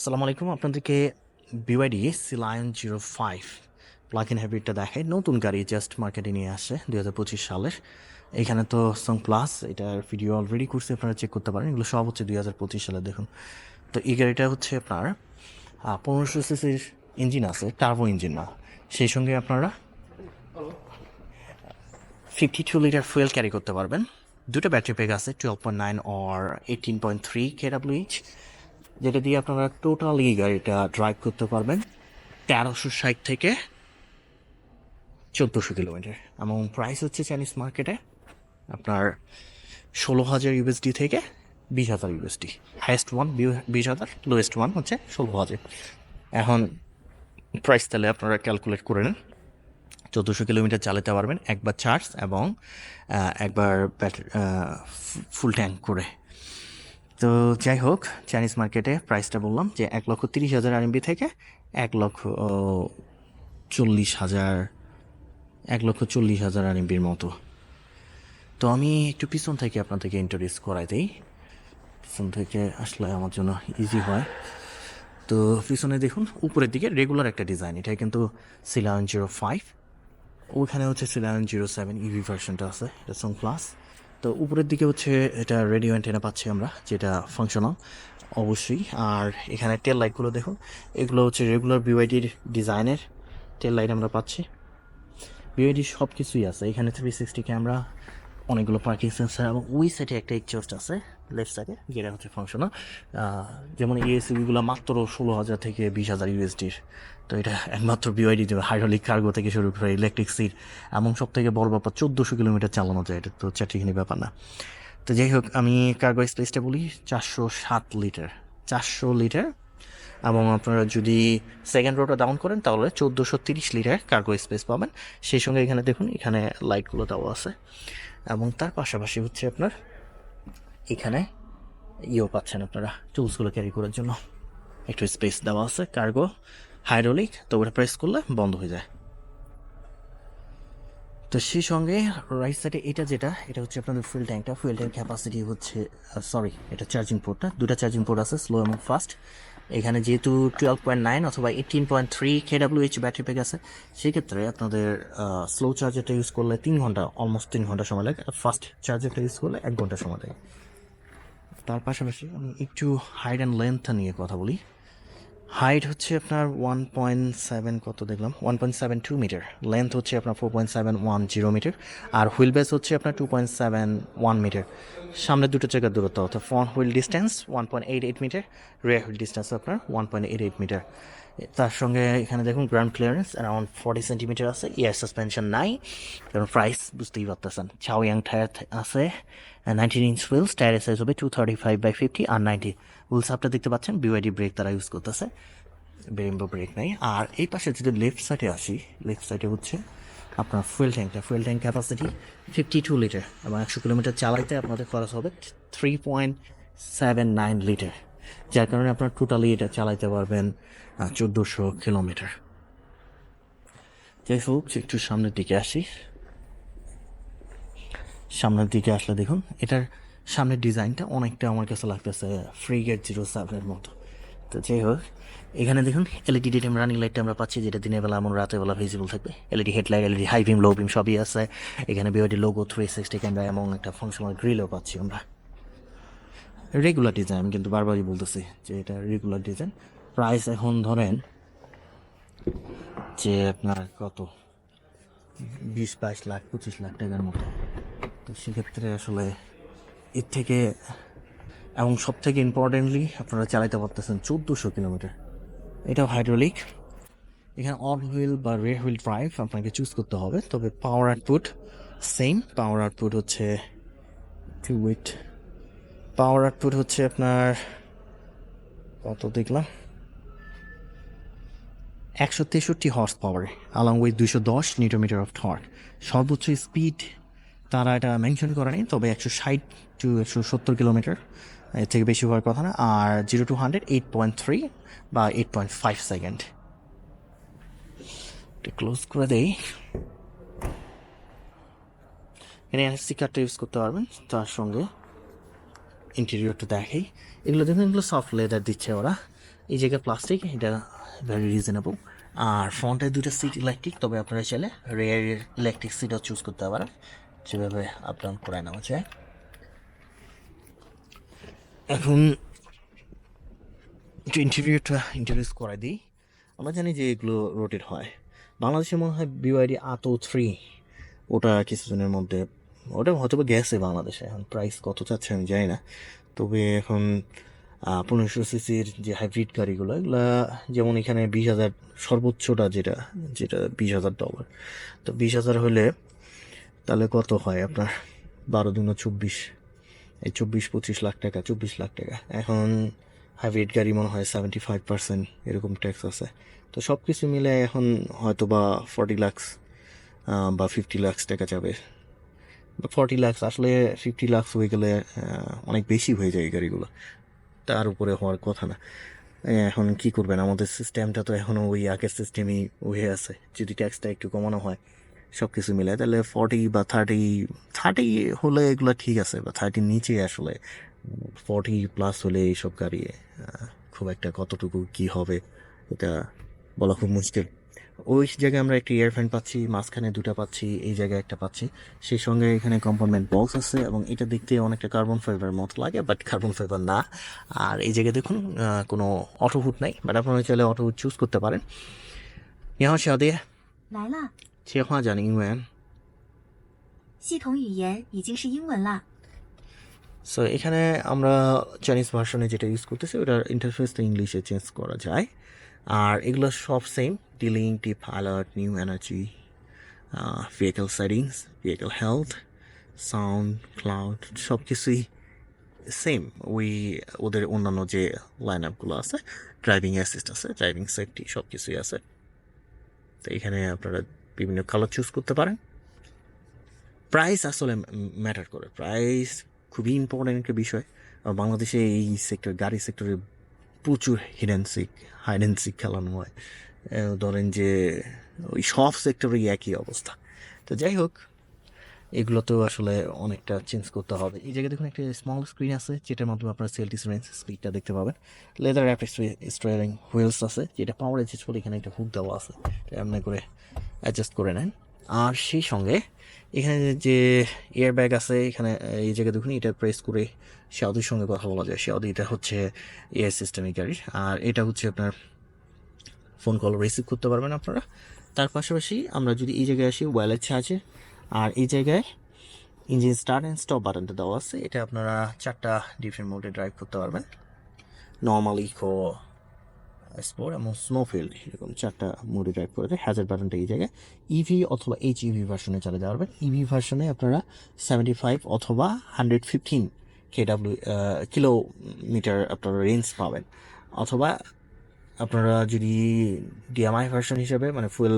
আসসালামু আলাইকুম। আপনাদেরকে BYD Sealion zero five plug in হাইব্রিডটা দেখায় নতুন গাড়ি জাস্ট মার্কেটে নিয়ে আসছে দুই হাজার পঁচিশ সালের। এখানে তো সং প্লাস এটার ভিডিও অলরেডি করছে আপনারা চেক করতে পারেন। এগুলো সব হচ্ছে দুই হাজার পঁচিশ সালে, দেখুন। তো এই গাড়িটা হচ্ছে আপনার পনেরোশো সিসির ইঞ্জিন আছে টার্বো ইঞ্জিন না। সেই সঙ্গে আপনারা fifty two litre fuel carry করতে পারবেন। দুটো ব্যাটারি প্যাক আছে twelve point nine or eighteen point three কেডাব্লিউইচ যেটা দিয়ে আপনারা টোটালি গাড়িটা ড্রাইভ করতে পারবেন তেরোশো ষাট থেকে চোদ্দোশো কিলোমিটার। এবং প্রাইস হচ্ছে চাইনিজ মার্কেটে আপনার ষোলো হাজার ইউএসডি থেকে বিশ হাজার ইউএসডি হাইয়েস্ট ওয়ান বিশ হাজার লোয়েস্ট ওয়ান হচ্ছে ষোলো হাজার এখন প্রাইস তাহলে আপনারা ক্যালকুলেট করে নেন। চোদ্দোশো কিলোমিটার চালাতে পারবেন, একবার চার্জ এবং একবার ব্যাটারি ফুল ট্যাঙ্ক করে। তো যাই হোক চাইনিজ মার্কেটে প্রাইসটা বললাম যে এক লক্ষ তিরিশ হাজার আরএমবি থেকে এক লক্ষ চল্লিশ হাজার, এক লক্ষ চল্লিশ হাজার আরএমবির মতো। তো আমি একটু পিছন থেকে আপনাদেরকে ইন্ট্রোডিউস করাই দিই। পিছন থেকে আসলে আমার জন্য ইজি হয়। তো পিছনে দেখুন, উপরের দিকে রেগুলার একটা ডিজাইন এটা কিন্তু সিলায়ন জিরো ফাইভ ওইখানে হচ্ছে সিলায়ন জিরো সেভেন ইভি ভার্সনটা আছে, এটা সং প্লাস তো উপরের দিকে হচ্ছে এটা রেডিও অ্যান্টেনা পাচ্ছি আমরা, যেটা ফাংশনাল অবশ্যই। আর এখানে টেল লাইটগুলো দেখুন এগুলো হচ্ছে রেগুলার বিওয়াইডির ডিজাইনের টেল লাইট আমরা পাচ্ছি। বিওয়াইডি সব কিছুই আছে, এখানে থ্রি সিক্সটি ক্যামেরা অনেকগুলো পার্কিং সেন্সার এবং ওই সাইডে একটা এক্সচস্ট আছে লেফট সাইডে যেটা হচ্ছে ফাংশনাল যেমন ইএসইবিগুলো মাত্র ষোলো হাজার থেকে বিশ হাজার ইউএসডির তো এটা একমাত্র বিওয়াইডি হাইড্রোলিক কার্গো থেকে শুরু করে ইলেকট্রিক সিট এমন সব থেকে বড় ব্যাপার, চোদ্দোশো কিলোমিটার চালানো যায়, এটা তো চারটিখানি ব্যাপার না। তো যাই হোক, আমি কার্গো স্পেসটা বলি, চারশো সাত লিটার চারশো লিটার এবং আপনারা যদি সেকেন্ড রোটা ডাউন করেন, তাহলে চোদ্দোশো তিরিশ লিটার কার্গো স্পেস পাবেন। সেই সঙ্গে এখানে দেখুন, এখানে লাইটগুলো দেওয়া আছে। এবং তার পাশাপাশি হচ্ছে আপনার এখানে ইয়েও পাচ্ছেন আপনারা টুলসগুলো ক্যারি করার জন্য। একটু স্পেস দেওয়া আছে, কার্গো, হাইড্রোলিক, তো ওটা প্রেস করলে বন্ধ হয়ে যায়। তো সেই সঙ্গে রাইট সাইডে এটা যেটা, এটা হচ্ছে আপনাদের ফুয়েল ট্যাঙ্কটা ফুয়েল ট্যাঙ্ক ক্যাপাসিটি হচ্ছে সরি এটা চার্জিং পোর্টটা দুটা চার্জিং পোর্ট আছে স্লো এবং ফাস্ট এখানে যেহেতু টুয়েলভ পয়েন্ট নাইন অথবা এইটিন পয়েন্ট থ্রি কেডাব্লিউএইচ ব্যাটারি প্যাক আছে, সেক্ষেত্রে আপনাদের স্লো চার্জারটা ইউজ করলে তিন ঘণ্টা অলমোস্ট তিন ঘণ্টা সময় লাগে, আর ফাস্ট চার্জারটা ইউজ করলে এক ঘণ্টা সময় লাগে। তার পাশাপাশি আমি একটু হাইড অ্যান্ড লেন্থটা নিয়ে কথা বলি। হাইট হচ্ছে আপনার ওয়ান পয়েন্ট সেভেন কত দেখলাম? One point seven two metre length হচ্ছে আপনার four point seven one zero metre আর হুইল বেস হচ্ছে আপনার two point seven one metre সামনে দুটো জায়গার দূরত্ব, অর্থাৎ front wheel distance one point eight eight metre rear wheel distance আপনার one point eight eight metre তার সঙ্গে এখানে দেখুন ground clearance around forty centimetre আছে ইয়ার সাসপেনশন নাই, কারণ প্রাইস বুঝতেই পারতেছেন। চাও ইয়াং টায়ার আছে নাইনটিন ইঞ্চ হুইলস টায়ারের সাইজ হবে two thirty five by fifty R nineteen wheels আপটা দেখতে পাচ্ছেন বিওয়াইডি ব্রেক তারা ইউজ করতেছে। বেরিম্বো ব্রেক নাই। আর এই পাশে যদি লেফট সাইডে আসি লেফট সাইডে হচ্ছে আপনার fuel ট্যাঙ্কটা fuel tank capacity fifty two litre এবং একশো কিলোমিটার চালাইতে আপনাদের খরচ হবে three point seven nine litre যার কারণে আপনার টোটালি এটা চালাইতে পারবেন চোদ্দোশো কিলোমিটার। যাই হোক, একটু সামনের দিকে আসি। সামনের দিকে আসলে দেখুন, এটার সামনের ডিজাইনটা অনেকটা আমার কাছে লাগতেছে ফ্রিগেট জিরো সেভেনের মতো। তো যাই হোক, এখানে দেখুন এলইডি ডিটেম রানিং লাইটটা আমরা পাচ্ছি, যেটা দিনের বেলা এমন রাতের বেলা ভিজিবল থাকবে। LED headlight LED high beam low beam সবই আছে। এখানে BYD logo three sixty camera এবং একটা ফাংশনাল গ্রিলও পাচ্ছি আমরা। রেগুলার ডিজাইন আমি কিন্তু বারবারই বলতেছি যে এটা রেগুলার ডিজাইন প্রাইস এখন ধরেন যে আপনার কত? বিশ, বাইশ লাখ, পঁচিশ লাখ টাকার মতো। তো সেক্ষেত্রে আসলে এর থেকে এবং সব থেকে ইম্পর্টেন্টলি আপনারা চালাইতে পারতেছেন চোদ্দোশো কিলোমিটার। এটাও হাইড্রোলিক এখানে অন হুইল বা রে হুইল ড্রাইভ আপনাকে চুজ করতে হবে। তবে power output same power output হচ্ছে টু উইট পাওয়ার আউটপুট হচ্ছে আপনার কত দেখলাম? একশো তেষট্টি হর্স পাওয়ার আলং উইথ দুশো দশ নিউটোমিটার অফ টর্ক সর্বোচ্চ স্পিড তারা এটা মেনশন করেনি তবে একশো ষাট টু একশো সত্তর কিলোমিটার এর থেকে বেশি হওয়ার কথা না। আর zero two hundred eight point three বা eight point five second close করে দেই। এখানে কার্ডটা ইউজ করতে পারবেন তার সঙ্গে। ইন্টেরিয়রটা দেখাই। এগুলো দেখুন, এগুলো সফট লেদার দিচ্ছে ওরা। এই জায়গায় প্লাস্টিক এটা ভেরি রিজনেবল আর ফ্রন্টের দুটো সিট ইলেকট্রিক তবে আপনারা চাইলে রেয়ার ইলেকট্রিক সিটও চুজ করতে পারেন। যেভাবে আপ ডাউন নেওয়া যায়। এখন একটু ইন্টারভিউটা ইন্টারভিউস করে দিই। আমরা জানি যে এগুলো রোটেট হয়। বাংলাদেশে মনে হয় বিওয়াইডি আতো থ্রি ওটা কিছুদিনের মধ্যে ওটা হয়তো বা গেছে বাংলাদেশে। এখন প্রাইস কত চাচ্ছে আমি জানি না। তবে এখন পনেরোশো সিসির যে হাইব্রিড গাড়িগুলো, এগুলা যেমন এখানে বিশ হাজার, সর্বোচ্চটা যেটা যেটা বিশ হাজার ডলার তো বিশ হাজার হলে তাহলে কত হয় আপনার? বারো দুনো চব্বিশ। এই চব্বিশ, পঁচিশ লাখ টাকা, চব্বিশ লাখ টাকা। এখন হাইব্রিড গাড়ি মনে হয় সেভেন্টি ফাইভ পার্সেন্ট এরকম ট্যাক্স আছে। তো সব কিছু মিলে এখন হয়তো বা ফর্টি লাক্স বা ফিফটি লাক্স টাকা যাবে। ফর্টি লাক্স আসলে ফিফটি লাক্স হয়ে গেলে অনেক বেশি হয়ে যায় এই গাড়িগুলো। তার উপরে হওয়ার কথা না। এখন কি করবেন? আমাদের সিস্টেমটা তো এখনও ওই আগের সিস্টেমই হয়ে আছে। যদি ট্যাক্সটা একটু কমানো হয় সব কিছু মিলে তাহলে ফর্টি বা থার্টি থার্টি হলে এগুলো ঠিক আছে, বা থার্টির নিচে আসলে ফর্টি প্লাস হলে এইসব গাড়ি খুব একটা কতটুকু কি হবে, এটা বলা খুব মুশকিল। ওই জায়গায় আমরা একটা ইয়ারফ্যান পাচ্ছি মাঝখানে দুটো পাচ্ছি এই জায়গায় একটা পাচ্ছি সেই সঙ্গে এখানে কম্পার্টমেন্ট বক্স আছে এবং এটা দেখতে অনেকটা কার্বন ফাইবার মতো লাগে বাট কার্বন ফাইবার না আর এই জায়গায় দেখুন আহ, কোনো অটো হুড নাই বাট আপনারা চাইলে অটো হুড চুজ করতে পারেন ইহা শাদে 来了，切换讲英文系统语言已经是英文了。 সো এখানে আমরা চাইনিজ ভার্সনে যেটা ইউজ করতেছি ওটার ইন্টারফেসটা ইংলিশে চেঞ্জ করা যায় আর এগুলো সব same dealing tip alert new energy vehicle settings vehicle health sound cloud সব কিছুই সেম ওই ওদের অন্যান্য যে লাইন আপগুলো আছে ড্রাইভিং অ্যাসিস্ট আছে ড্রাইভিং সেফটি সব কিছুই আছে। তো এখানে আপনারা বিভিন্ন কালার চুজ করতে পারেন। প্রাইস আসলে ম্যাটার করে। প্রাইস খুবই ইম্পর্টেন্ট একটা বিষয়। বাংলাদেশে এই সেক্টর গাড়ি সেক্টরে প্রচুর হিডেন্সিক হাইডেন্সিক খেলানো হয়। ধরেন যে, ওই সব সেক্টরেই একই অবস্থা। তো যাই হোক এগুলো তো আসলে অনেকটা চেঞ্জ করতে হবে। এই জায়গায় দেখুন একটা স্মল স্ক্রিন আছে, যেটার মাধ্যমে আপনারা সেলটিস রেঞ্জ স্পিডটা দেখতে পাবেন। লেদার অ্যাপ স্ট্রেয়ারিং হুইলস আছে, যেটা পাওয়ার অ্যাডজাস্ট করে এখানে একটা হুক দেওয়া আছে। এমনি করে অ্যাডজাস্ট করে নেন। আর সেই সঙ্গে এখানে যে এয়ার ব্যাগ আছে, এখানে এই জায়গায় দেখুন, এটা প্রেস করে শাওদির সঙ্গে কথা বলা যায়। শাওদি এটা হচ্ছে এয়ার সিস্টেমিক গাড়ির। আর এটা হচ্ছে আপনার ফোন কল রিসিভ করতে পারবেন আপনারা। তার পাশাপাশি আমরা যদি এই জায়গায় আসি ওয়ালেট আছে আর এই জায়গায় ইঞ্জিন স্টার্ট অ্যান্ড স্টপ বাটনটা দেওয়া আছে। এটা আপনারা চারটা ডিফারেন্ট মোডে ড্রাইভ করতে পারবেন। নর্মাল ইকো স্পোর্ট এবং স্নোফিল্ড এরকম চারটা মোডে ড্রাইভ করে দেয় হ্যাজার বাটনটা এই জায়গায়। ইভি অথবা এইচ ইভি ভার্সনে চলে যাওয়া পারবেন ইভি ভার্সনে আপনারা সেভেন্টি ফাইভ অথবা হান্ড্রেড ফিফটিন কেডাব্লিউ কিলোমিটার আপনারা রেঞ্জ পাবেন। অথবা আপনারা যদি ডিএমআই ভার্সন হিসেবে মানে ফুয়েল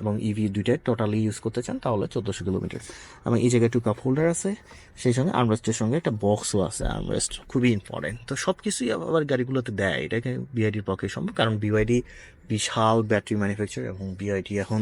এবং ইভি দুইটাই টোটালি ইউজ করতে চান, তাহলে চোদ্দোশো কিলোমিটার এবং এই জায়গায় টু কাপ হোল্ডার আছে, সেই সঙ্গে আর্মরেস্টের সঙ্গে একটা বক্সও আছে আর্মরেস্ট খুবই ইম্পর্টেন্ট তো সব কিছুই আবার গাড়িগুলোতে দেয়, এটাকে বিআইডির পক্ষে সম্ভব। কারণ বিআইডি বিশাল ব্যাটারি ম্যানুফ্যাকচার এবং বিআইডি এখন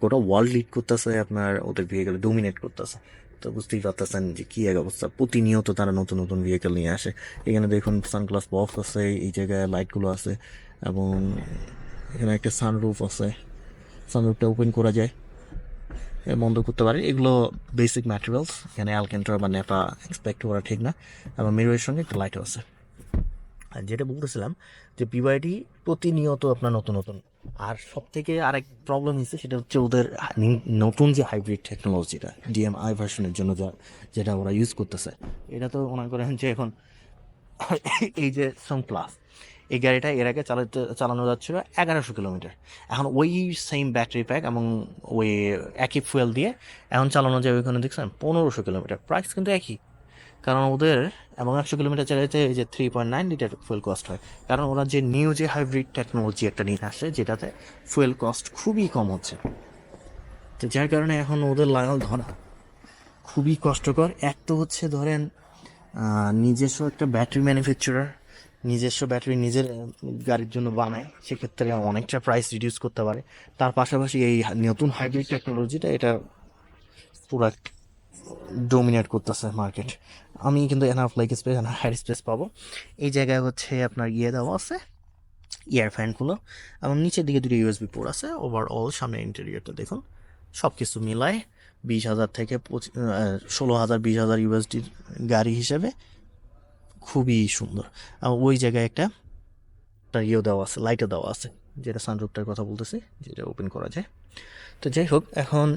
গোটা ওয়ার্ল্ড লিড করতেছে, আপনার ওদের ভেহিকেল ডোমিনেট করতেছে। তো বুঝতেই পারতেছেন যে কী এক অবস্থা। প্রতিনিয়ত তারা নতুন নতুন ভেহিকেল নিয়ে আসে। এখানে দেখুন সানগ্লাস বক্স আছে, এই জায়গায় লাইটগুলো আছে। এবং এখানে একটা সানরুফ আছে। সানরুফটা ওপেন করা যায় বন্ধ করতে পারে। এগুলো বেসিক ম্যাটেরিয়ালস এখানে অ্যালকেন্টার বা নেপা এক্সপেক্ট করা ঠিক না। এবং মিররের সঙ্গে একটা লাইটও আছে। আর যেটা বলতেছিলাম যে বিওয়াইডি প্রতিনিয়ত আপনার নতুন নতুন। আর সব থেকে আরেক প্রবলেম হচ্ছে সেটা হচ্ছে ওদের নতুন যে হাইব্রিড টেকনোলজিটা ডিএম আই ভার্সনের জন্য যা, যেটা ওরা ইউজ করতেছে। এটা তো মনে করেন যে এখন এই যে সং প্লাস এই গাড়িটা এর আগে চালাতে, চালানো যাচ্ছিল এগারোশো কিলোমিটার। এখন ওই সেম ব্যাটারি প্যাক এবং ওই একই ফুয়েল দিয়ে এখন চালানো যায় ওইখানে, দেখছেন? পনেরোশো কিলোমিটার। প্রাইস কিন্তু একই। কারণ ওদের, এবং একশো কিলোমিটার চালাতে যে three point nine litre fuel cost হয়। কারণ ওরা যে নিউ যে হাইব্রিড টেকনোলজি একটা নিয়ে আসে, যেটাতে ফুয়েল কস্ট খুবই কম হচ্ছে। তো যার কারণে এখন ওদের লাগাল ধরা খুবই কষ্টকর। এক তো হচ্ছে ধরেন নিজস্ব একটা ব্যাটারি ম্যানুফ্যাকচারার নিজস্ব ব্যাটারি নিজের গাড়ির জন্য বানায়, সেক্ষেত্রে অনেকটা প্রাইস রিডিউস করতে পারে। তার পাশাপাশি এই নতুন হাইব্রিড টেকনোলজিটা এটা পুরা ডোমিনেট করতেছে মার্কেট আমি কিন্তু enough like space enough high space পাবো। এই জায়গায় হচ্ছে আপনার ইয়ে দেওয়া আছে ইয়ার ফ্যানগুলো এবং নিচের দিকে দুটো ইউএসবি পোর্ট আছে। ওভারঅল সামনে ইন্টেরিয়রটা দেখুন সব কিছু মিলায় বিশ হাজার থেকে পঁচিশ ষোলো হাজার, বিশ হাজার ইউএসডির গাড়ি হিসেবে খুবই সুন্দর। ওই জায়গায় একটা ইয়েও দেওয়া আছে লাইটও দেওয়া আছে, যেটা সানরুফটার কথা বলতেছি, যেটা ওপেন করা যায়। তো যাই হোক, এখন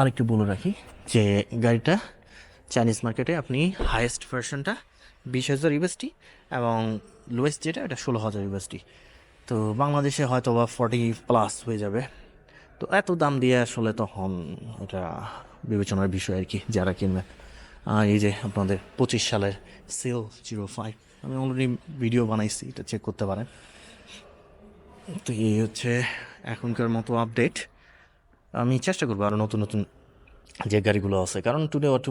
আরেকটু বলে রাখি যে গাড়িটা চাইনিজ মার্কেটে আপনি হায়েস্ট ভার্সনটা বিশ হাজার ইউএসটি এবং লোয়েস্ট যেটা এটা ষোলো হাজার ইউএসটি তো বাংলাদেশে হয়তো বা ফর্টি প্লাস হয়ে যাবে। তো এত দাম দিয়ে আসলে তখন এটা বিবেচনার বিষয় আর কি, যারা কিনবে। এই যে আপনাদের পঁচিশ সালের সেল জিরো ফাইভ, আমি অলরেডি ভিডিও বানাইছি, এটা চেক করতে পারেন। তো এই হচ্ছে এখনকার মতো আপডেট আমি চেষ্টা করব আরও নতুন নতুন যে গাড়িগুলো আছে, কারণ টুডে অটো